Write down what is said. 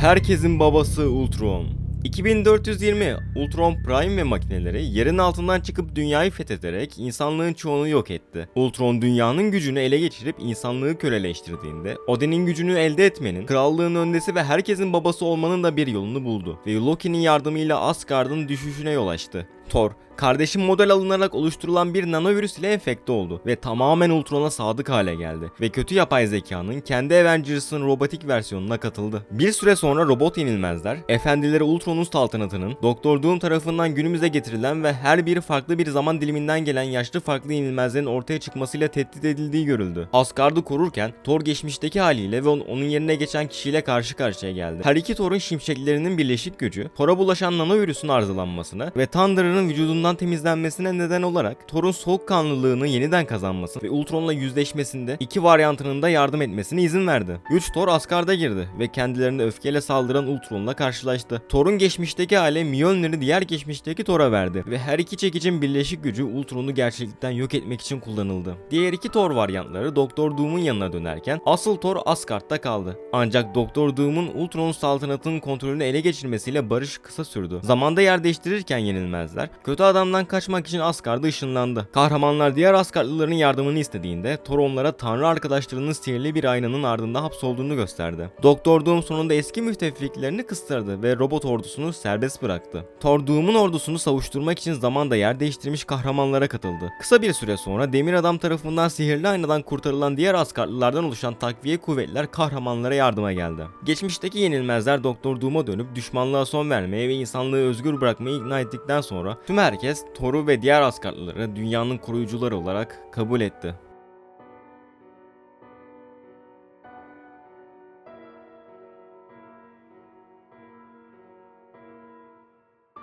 Herkesin babası Ultron. 2420 Ultron Prime ve makineleri yerin altından çıkıp dünyayı fethederek insanlığın çoğunu yok etti. Ultron dünyanın gücünü ele geçirip insanlığı köleleştirdiğinde Odin'in gücünü elde etmenin, krallığın öndesi ve herkesin babası olmanın da bir yolunu buldu ve Loki'nin yardımıyla Asgard'ın düşüşüne yol açtı. Thor, kardeşim model alınarak oluşturulan bir nanovirüs ile enfekte oldu ve tamamen Ultron'a sadık hale geldi ve kötü yapay zekanın kendi Avengers'ın robotik versiyonuna katıldı. Bir süre sonra robot yenilmezler, efendileri Ultron'un saltanatının Doktor Doom tarafından günümüze getirilen ve her biri farklı bir zaman diliminden gelen yaşlı farklı yenilmezlerin ortaya çıkmasıyla tehdit edildiği görüldü. Asgard'ı korurken Thor geçmişteki haliyle ve on- onun yerine geçen kişiyle karşı karşıya geldi. Her iki Thor'un şimşeklerinin birleşik gücü, Thor'a bulaşan nanovirüsün arızalanmasına ve Thunder'ın vücudundan temizlenmesine neden olarak Thor'un soğukkanlılığını yeniden kazanması ve Ultron'la yüzleşmesinde iki varyantının da yardım etmesine izin verdi. Güç Thor Asgard'a girdi ve kendilerine öfkeyle saldıran Ultron'la karşılaştı. Thor'un geçmişteki hali Mjolnir'i diğer geçmişteki Thor'a verdi ve her iki çekicin birleşik gücü Ultron'u gerçekten yok etmek için kullanıldı. Diğer iki Thor varyantları Doktor Doom'un yanına dönerken asıl Thor Asgard'da kaldı. Ancak Doktor Doom'un Ultron saltanatının kontrolünü ele geçirmesiyle barış kısa sürdü. Zamanda yer değiştirirken yenilmezler, kötü adamdan kaçmak için Asgard'a ışınlandı. Kahramanlar diğer Asgardlıların yardımını istediğinde Thor onlara Tanrı arkadaşlarının sihirli bir aynanın ardında hapsolduğunu gösterdi. Doktor Doom sonunda eski müttefiklerini kıstırdı ve robot ordusunu serbest bıraktı. Thor ordusunu savuşturmak için zamanda yer değiştirmiş kahramanlara katıldı. Kısa bir süre sonra Demir Adam tarafından sihirli aynadan kurtarılan diğer Asgardlılardan oluşan takviye kuvvetler kahramanlara yardıma geldi. Geçmişteki yenilmezler Doktor Doom'a dönüp düşmanlığa son vermeye ve insanlığı özgür bırakmayı ikna ettikten sonra tüm herkes Thor'u ve diğer Asgardlıları dünyanın koruyucuları olarak kabul etti.